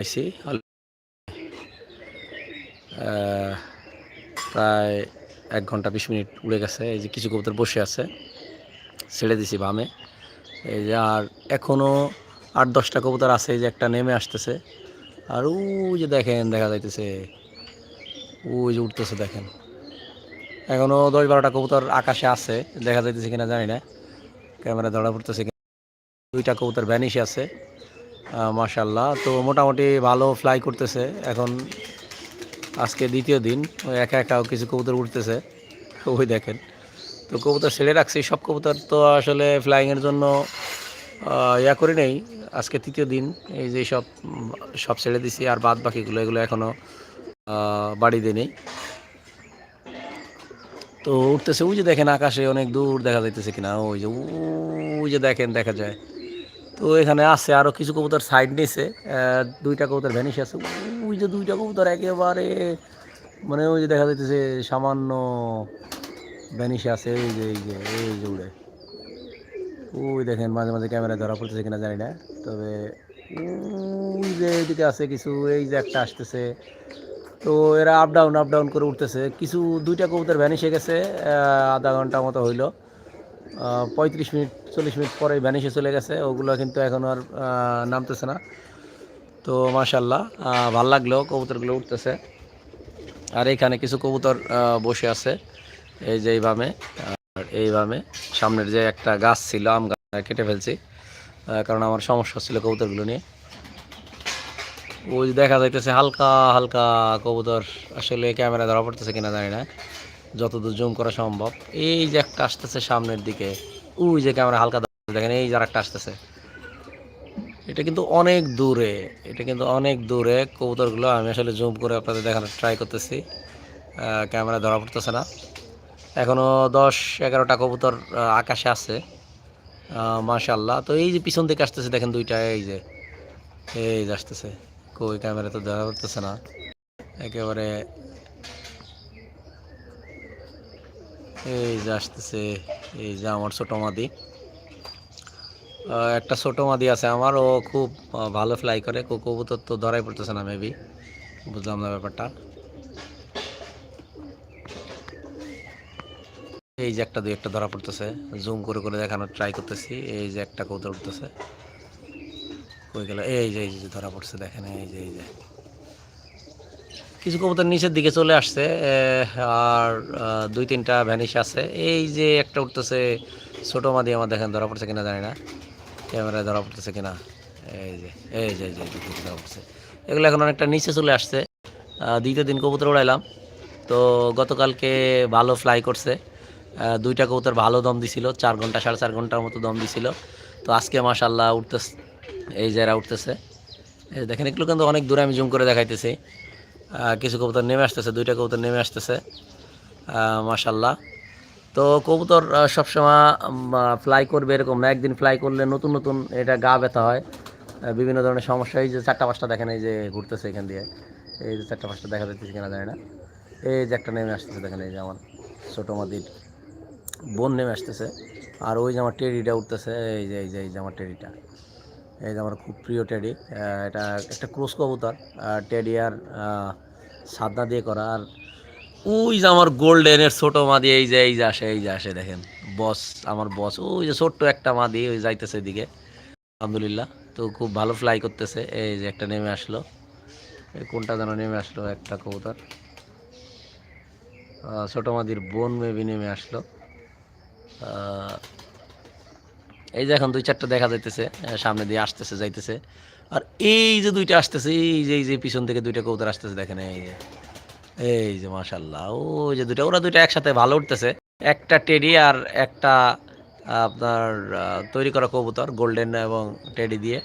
আইসি আহ, প্রায় এক ঘণ্টা বিশ মিনিট উড়ে গেছে। এই যে কিছু কবুতর বসে আছে ছেড়ে দিছি বামে। এই যে আর এখনও আট দশটা কবুতর আছে এই যে একটা নেমে আসতেছে। আর ওই যে দেখেন দেখা যাইতেছে ওই যে উঠতেছে দেখেন। এখনও দশ বারোটা কবুতর আকাশে আছে দেখা যাইতেছে কিনা জানি না। ক্যামেরা ধরা পড়তেছে দুইটা কবুতর ভ্যানিশ আছে। মাশাল্লাহ তো মোটামুটি ভালো ফ্লাই করতেছে। এখন আজকে দ্বিতীয় দিন একা একা কিছু কবুতর উঠতেছে ওই দেখেন। তো কবুতর ছেড়ে রাখছি। সব কবুতর তো আসলে ফ্লাইংয়ের জন্য ইয়া করি নেই। আজকে তৃতীয় দিন, এই যে সব সব ছেড়ে দিছি। আর বাদ বাকিগুলো, এগুলো এখনও বাড়িতে নেই। তো উঠতেছে ওই যে দেখেন আকাশে অনেক দূর দেখা যাইতেছে কিনা। ওই যে ওই যে দেখেন, দেখা যায়। তো এখানে আছে আরও কিছু কবুতর সাইড নিয়েছে দুইটা কবুতর ভ্যানিশ আছে। ওই যে দুইটা কবুতর একেবারে মানে ওই যে দেখা যাইতেছে সামান্য ভ্যানিশ আছে, এই যে এই যে এই যে উড়ে। ওই দেখেন, মাঝে মাঝে ক্যামেরা ধরা পড়তেছে কিনা জানি না, তবে ওই যে এদিকে আছে কিছু, এই যে একটা আসতেছে। তো এরা আপ ডাউন আপ ডাউন করে উঠতেছে। কিছু, দুইটা কবুতর ভ্যানিশে গেছে আধা ঘণ্টা মতো হইল। পঁয়ত্রিশ মিনিট, চল্লিশ মিনিট পরে ভ্যানিশে চলে গেছে। ওগুলো কিন্তু এখন আর নামতেছে না। তো মাশাল্লাহ ভালো লাগল, কবুতরগুলো উঠতেছে। আর এখানে কিছু কবুতর বসে আছে। এই যে এইভাবে আর এইভাবে সামনের যে একটা গাছ ছিল, আম গাছ কেটে ফেলছি। কারণ আমার সমস্যা ছিল কবুতরগুলো নিয়ে। ওই দেখা যাইতেছে হালকা হালকা কবুতর। আসলে ক্যামেরা ধরা পড়তেছে কিনা জানি না। যতদূর জুম করা সম্ভব। এই যে একটা আসতেছে সামনের দিকে ওই যে ক্যামেরা হালকা দেখেন, এই যে একটা আসতেছে। এটা কিন্তু অনেক দূরে, এটা কিন্তু অনেক দূরে। কবুতরগুলো আমি আসলে জুম করে আপনাদের দেখানোর ট্রাই করতেছি। ক্যামেরা ধরা পড়তেছে না। এখনও দশ এগারোটা কবুতর আকাশে আছে। মাশাল্লাহ তো এই যে পিছন থেকে আসতেছে, দেখেন দুইটা, এই যে এই যে আসতেছে। কই, ক্যামেরা তো ধরা পড়তেছে না। একেবারে এই যে আসতেছে, এই যে আমার ছোট মাদি। একটা ছোট মাদি আছে আমার, ও খুব ভালো ফ্লাই করে। কবুতর তো ধরাই পড়তেছে না মেবি বুঝলাম না ব্যাপারটা। এই যে একটা, দুই একটা ধরা পড়তেছে। জুম করে করে দেখানোর ট্রাই করতেছি। এই যে একটা কবুতর উঠতেছে। কই গেল? এই যে এই যে ধরা পড়ছে, দেখেন, এই যে এই যে। কিছু কবুতর নিচের দিকে চলে আসছে আর দুই তিনটা ভ্যানিশ আছে। এই যে একটা উঠতেছে ছোটো মাদি, আমার দেখেন ধরা পড়ছে কিনা জানি না। ক্যামেরায় ধরা পড়তেছে কিনা? এই যে এই যে ধরা পড়ছে। এগুলো এখন অনেকটা নিচে চলে আসছে। দ্বিতীয় দিন কবুতর উড়াইলাম। তো গতকালকে ভালো ফ্লাই করছে। দুইটা কবুতর ভালো দম দিছিল। চার ঘণ্টা, সাড়ে চার ঘণ্টার মতো দম দিছিল। তো আজকে মাশাল্লাহ উঠতেছে, এই যারা উঠতেছে। দেখেন এগুলো কিন্তু অনেক দূরে আমি জুম করে দেখাইতেছি। কিছু কবুতর নেমে আসতেছে, দুইটা কবুতর নেমে আসতেছে মাশাল্লাহ তো কবুতর সবসময় ফ্লাই করবে এরকম না। একদিন ফ্লাই করলে নতুন নতুন এটা গা ব্যথা হয়। বিভিন্ন ধরনের সমস্যা। এই যে চারটা পাঁচটা দেখেন, এই যে ঘুরতেছে এখান দিয়ে। এই যে চারটা পাঁচটা দেখা যাচ্ছে কিনা জানি না। এই যে একটা নেমে আসতেছে, দেখেন এই যে আমার ছোটো মাদির বোন নেমে আসতেছে। আর ওই যে আমার টেডিটা উঠতেছে, এই যে এই যে এই যে আমার টেডিটা। এই যে আমার খুব প্রিয় টেডি এটা একটা ক্রোস কবুতর টেডি আর সাদনা দিয়ে করা। আর ওই যে আমার গোল্ডেনের ছোট মাদি, এই যে এই যে আসে, এই যে আসে, দেখেন। বস আমার বস ওই যে ছোট্ট একটা মাদি, ওই যাইতেছে এদিকে। আলহামদুলিল্লাহ, তো খুব ভালো ফ্লাই করতেছে। এই যে একটা নেমে আসলো। এই কোনটা যেন নেমে আসলো, একটা কবুতর। ছোট মাদির বোন মেবি নেমে আসলো। এই যে এখন দুই চারটা দেখা যাইতেছে সামনে দিয়ে আসতেছে, যাইতেছে। আর এই যে দুইটা আসতেছে, এই যে এই যে পিছন থেকে দুইটা কবুতর আসতেছে, দেখেন এই যে। এই যে মাশাল্লাহ ওই যে দুইটা, ওরা দুইটা একসাথে ভালো উঠতেছে। একটা টেডি আর একটা, আপনার তৈরি করা কবুতর, গোল্ডেন এবং টেডি দিয়ে।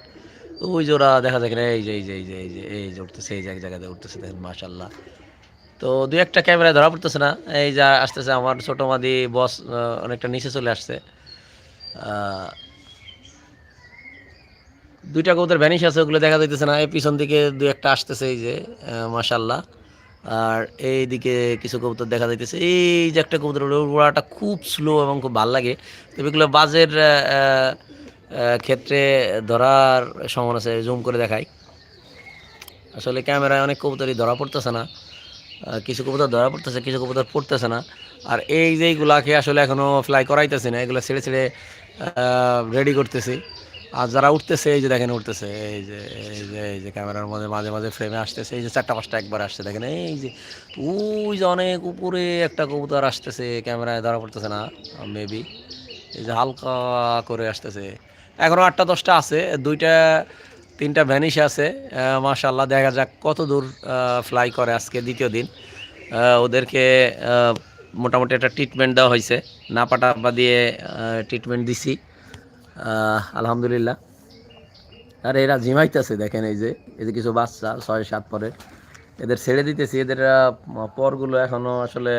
ওই যে ওরা দেখা যায় এই যে এই যে এই যে এই যে এই যে উঠতেছে, এই যে এক জায়গাতে উঠতেছে, দেখেন মাশাল্লাহ তো দুই একটা ক্যামেরায় ধরা পড়তেছে না, এই যা আসতেছে আমার ছোটো মাদি বস অনেকটা নিচে চলে আসছে। দুইটা কবুতর ভ্যানিশ আছে, ওগুলো দেখা যাইতেছে না। এই পিছন দিকে দুই একটা আসতেছে এই যে মাশাল্লাহ আর এই দিকে কিছু কবুতর দেখা যাইতেছে। এই যে একটা কবুতর ওড়াটা খুব স্লো এবং খুব ভালো লাগে। তবে এগুলো বাজের ক্ষেত্রে ধরার সমান আছে জুম করে দেখাই। আসলে ক্যামেরায় অনেক কবুতরই ধরা পড়তেছে না। কিছু কবুতর ধরা পড়তেছে, কিছু কবুতর পড়তেছে না। আর এই যে এইগুলাকে আসলে এখনও ফ্লাই করাইতেছি না, এগুলো ছেড়ে ছেড়ে রেডি করতেছি। আর যারা উঠতেছে, এই যে দেখেন উঠতেছে, এই যে এই যে এই যে ক্যামেরার মধ্যে মাঝে মাঝে ফ্রেমে আসতেছে, এই যে চারটা পাঁচটা একবার আসছে, দেখেন এই যে, ওই যে অনেক উপরে একটা কবুতর আসতেছে, ক্যামেরায় ধরা পড়তেছে না মেবি এই যে হালকা করে আসতেছে। এখনও আটটা, দশটা আছে, দুইটা, তিনটা ভ্যানিশ আছে মাশাল্লাহ দেখা যাক কত দূর ফ্লাই করে আজকে দ্বিতীয় দিন। ওদেরকে মোটামুটি একটা ট্রিটমেন্ট দেওয়া হয়েছে। না পাটা দিয়ে ট্রিটমেন্ট দিছি। আলহামদুলিল্লাহ। আর এরা জিমাইতেছে, দেখেন এই যে এই যে কিছু বাচ্চা, ছয় সাত পরে এদের ছেড়ে দিতেছি, এদের পরগুলো এখনও আসলে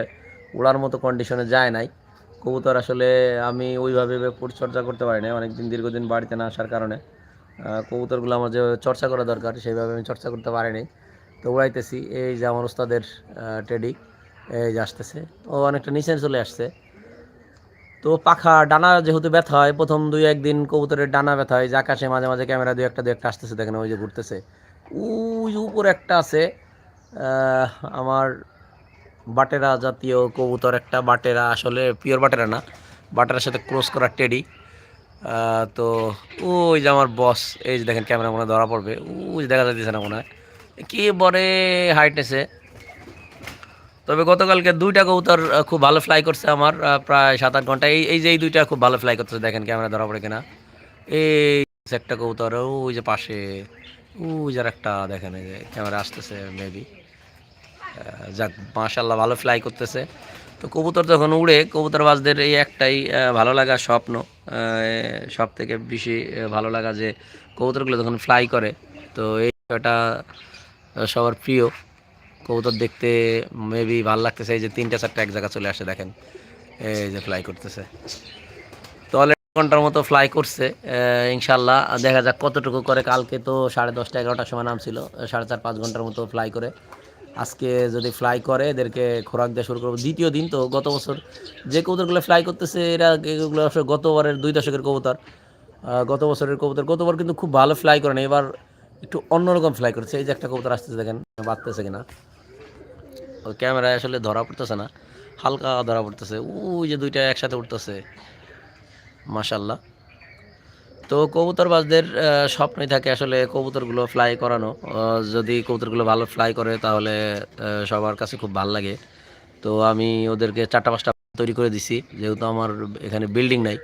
উড়ার মতো কন্ডিশনে যায় নাই। কবুতর আসলে আমি ওইভাবে পরিচর্যা করতে পারি না অনেকদিন দীর্ঘদিন বাড়িতে না আসার কারণে। কবুতরগুলো আমার যে চর্চা করা দরকার, সেইভাবে আমি চর্চা করতে পারিনি তো উড়াইতেছি, এই যে আমার ওস্তাদের টেডি এই যে আসতেছে। ও অনেকটা নিচে চলে আসছে। তো পাখা ডানা যেহেতু ব্যথা হয়, প্রথম দুই একদিন কবুতরের ডানা ব্যথা হয়, যে আকাশে মাঝে মাঝে ক্যামেরা দুই একটা দুই একটা আসতেছে দেখেন, ওই যে ঘুরতেছে। যে উপরে একটা আছে আমার বাটেরা জাতীয় কবুতর একটা, বাটেরা আসলে পিওর বাটেরা না, বাটেরার সাথে ক্রস করা টেডি তো ওই যে আমার বস এই যে দেখেন ক্যামেরা মনে ধরা পড়বে, ওই যে দেখা যাচ্ছে না মনে হয়। কি বরে হাইটেছে তবে গতকালকে দুইটা কবুতর খুব ভালো ফ্লাই করছে আমার প্রায় সাত আট ঘণ্টা। এই এই যে এই দুইটা খুব ভালো ফ্লাই করতেছে দেখেন ক্যামেরা ধরা পড়ে কিনা। এই একটা কবুতর ওই যে পাশে ওই যে একটা দেখেন এই যে ক্যামেরা আসতেছে মেবি যাক মাশাল্লাহ ভালো ফ্লাই করতেছে। তো কবুতর যখন উড়ে কবুতরবাজদের এই একটাই ভালো লাগা স্বপ্ন। সব থেকে বেশি ভালো লাগা যে কবুতরগুলো যখন ফ্লাই করে তো এই আহ, সবার প্রিয়। কবুতর দেখতে মেবি ভালো লাগতেছে। এই যে তিনটা চারটা এক জায়গা চলে আসে, দেখেন। এই যে ফ্লাই করতেছে। তো অলরেডি ঘণ্টার মতো ফ্লাই করছে। ইনশাল্লাহ দেখা যাক কতটুকু করে। কালকে তো সাড়ে দশটা এগারোটার সময় নাম ছিল সাড়ে চার, পাঁচ ঘণ্টার মতো ফ্লাই করে। আজকে যদি ফ্লাই করে, এদেরকে খোরাক দেওয়া শুরু করব। দ্বিতীয় দিন তো গত বছর যে কবুতরগুলো ফ্লাই করতেছে, এরা এগুলো গতবারের দুই দশকের কবুতর। গত বছরের কবুতর। গতবার কিন্তু খুব ভালো ফ্লাই করে না এবার একটু অন্যরকম ফ্লাই করেছে। এই যে একটা কবুতর আসতেছে, দেখেন, বাড়তেছে কিনা। ক্যামেরায় আসলে ধরা পড়তেছে না, হালকা ধরা পড়তেছে, ওই যে দুইটা একসাথে উঠতেছে মাশাল্লাহ তো কবুতরবাজদের স্বপ্নই থাকে আসলে কবুতরগুলো ফ্লাই করানো। যদি কবুতরগুলো ভালো ফ্লাই করে, তাহলে সবার কাছে খুব ভালো লাগে। তো আমি ওদেরকে চারটা পাঁচটা তৈরি করে দিছি, যেহেতু আমার এখানে বিল্ডিং নাই।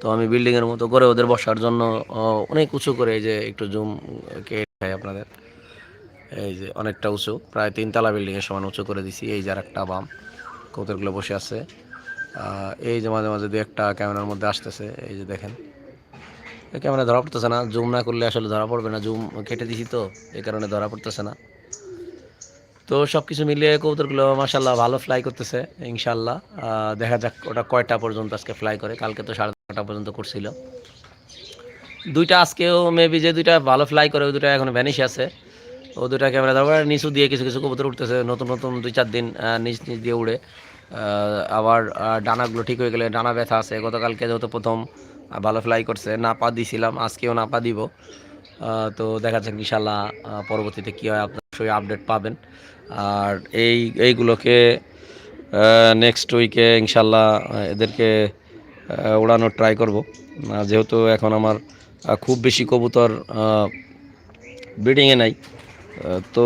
তো আমি বিল্ডিংয়ের মতো করে ওদের বসার জন্য অনেক উঁচু করে যে একটু জুম কে আপনাদের? এই যে অনেকটা উঁচু, প্রায় তিনতলা বিল্ডিংয়ের সমান উঁচু করে দিছি, এই যে একটা বাম কবুতরগুলো বসে আছে। এই যে মাঝে মাঝে দু একটা ক্যামেরার মধ্যে আসতেছে, এই যে দেখেন। ক্যামেরা ধরা পড়তেছে না, জুম না করলে আসলে ধরা পড়বে না, জুম কেটে দিছি তো এই কারণে ধরা পড়তেছে না। তো সব কিছু মিলিয়ে কবুতরগুলো মাসাল্লাহ ভালো ফ্লাই করতেছে ইনশাল্লাহ দেখা যাক ওটা কয়টা পর্যন্ত আজকে ফ্লাই করে, কালকে তো সাড়ে নটা পর্যন্ত করছিল। দুইটা আজকেও মেবি যে দুইটা ভালো ফ্লাই করে, ওই দুটা এখন ভ্যানিশ আছে। ও দুটা ক্যামেরা ধরবার নিচু দিয়ে কিছু কিছু কবুতর উঠতেছে, নতুন নতুন দুই চার দিন নিচ নিচ দিয়ে উড়ে। আবার ডানাগুলো ঠিক হয়ে গেলে ডানা ব্যথা আছে। গতকালকে যেহেতু প্রথম ভালো ফ্লাই করছে না পা দিছিলাম, আজকেও না পা দিব তো দেখা যাক ইনশাল্লাহ পরবর্তীতে কী হয়, আপনার অবশ্যই আপডেট পাবেন। আর এই, এইগুলোকে নেক্সট উইকে ইনশাল্লাহ এদেরকে উড়ানোর ট্রাই করব। যেহেতু এখন আমার খুব বেশি কবুতর ব্রিডিংয়ে নাই। তো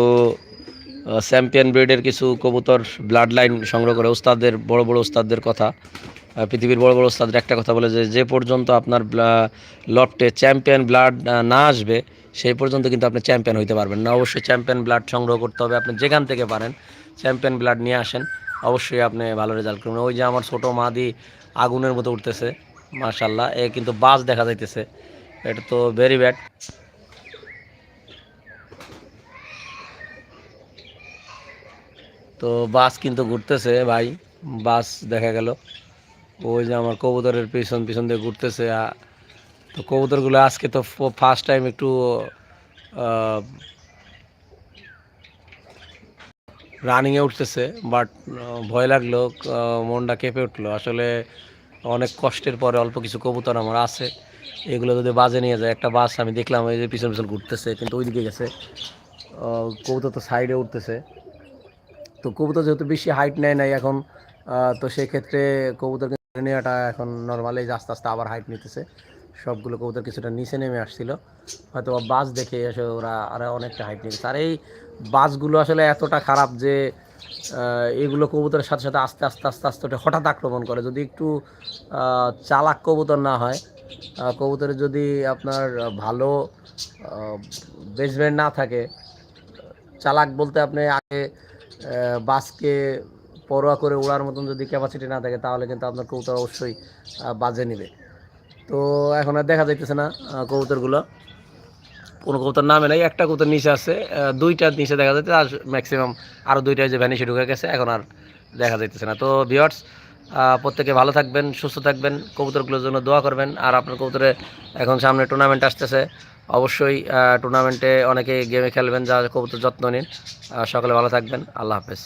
চ্যাম্পিয়ন ব্রিডের কিছু কবুতর ব্লাড লাইন সংগ্রহ করে ওস্তাদের, বড় বড় ওস্তাদদের কথা পৃথিবীর বড় বড় ওস্তাদের একটা কথা বলে যে যে পর্যন্ত আপনার লফটে চ্যাম্পিয়ন ব্লাড না আসবে, সেই পর্যন্ত কিন্তু আপনি চ্যাম্পিয়ন হইতে পারবেন না। অবশ্যই চ্যাম্পিয়ন ব্লাড সংগ্রহ করতে হবে। আপনি যেখান থেকে পারেন চ্যাম্পিয়ন ব্লাড নিয়ে আসেন। অবশ্যই আপনি ভালো রেজাল্ট করবেন। ওই যে আমার ছোটো মাদি আগুনের মতো উঠতেছে মার্শাল্লাহ এ কিন্তু বাস দেখা যাইতেছে। এটা তো ভেরি ব্যাড তো বাস কিন্তু ঘুরতেছে, ভাই। বাস দেখা গেল। ওই যে আমার কবুতরের পিছন পিছন দিয়ে ঘুরতেছে। তো কবুতরগুলো আজকে তো ফার্স্ট টাইম একটু রানিংয়ে উঠতেছে বাট ভয় লাগল মনটা কেঁপে উঠল। আসলে অনেক কষ্টের পরে অল্প কিছু কবুতর আমার আছে। এগুলো যদি বাজে নিয়ে যায়, একটা বাস আমি দেখলাম, ওই যে পিছন পিছন ঘুরতেছে, কিন্তু ওইদিকে গেছে। কবুতর তো সাইডে উঠতেছে। তো কবুতর যেহেতু বেশি হাইট নেয় নাই এখন তো সেক্ষেত্রে কবুতর নেওয়াটা এখন নর্মালি আস্তে আস্তে আবার হাইট নিতেছে। সবগুলো কবুতর কিছুটা নিচে নেমে আসছিল। হয়তো বাস দেখে এসে ওরা আরও অনেকটা হাইট নিয়েছে। আর এই বাসগুলো আসলে এতটা খারাপ যে এগুলো কবুতরের সাথে সাথে আস্তে আস্তে আস্তে আস্তে ওটা হঠাৎ আক্রমণ করে। যদি একটু চালাক কবুতর না হয় আহ, কবুতরের যদি আপনার ভালো বেসমেন্ট না থাকে চালাক বলতে আপনি আগে বাসকে পরোয়া করে ওড়ার মতন যদি ক্যাপাসিটি না থাকে, তাহলে কিন্তু আপনার কবুতর অবশ্যই বাজে নেবে। তো এখন আর দেখা যাইতেছে না কবুতরগুলো। কোনো কবুতর নামে নাই, একটা কবুতর নিচে আছে দুইটা নিচে দেখা যাচ্ছে আর ম্যাক্সিমাম আরও দুইটা যে ভ্যানিশে ঢুকে গেছে, এখন আর দেখা যাইতেছে না। তো ভিওয়ার্স প্রত্যেকে ভালো থাকবেন, সুস্থ থাকবেন, কবুতরগুলোর জন্য দোয়া করবেন। আর আপনার কবুতরে এখন সামনে টুর্নামেন্ট আসতেছে অবশ্যই টুর্নামেন্টে অনেকে গেমে খেলবেন, যা খুব যত্ন নিন। সকালে সকলে ভালো থাকবেন। আল্লাহ হাফেজ।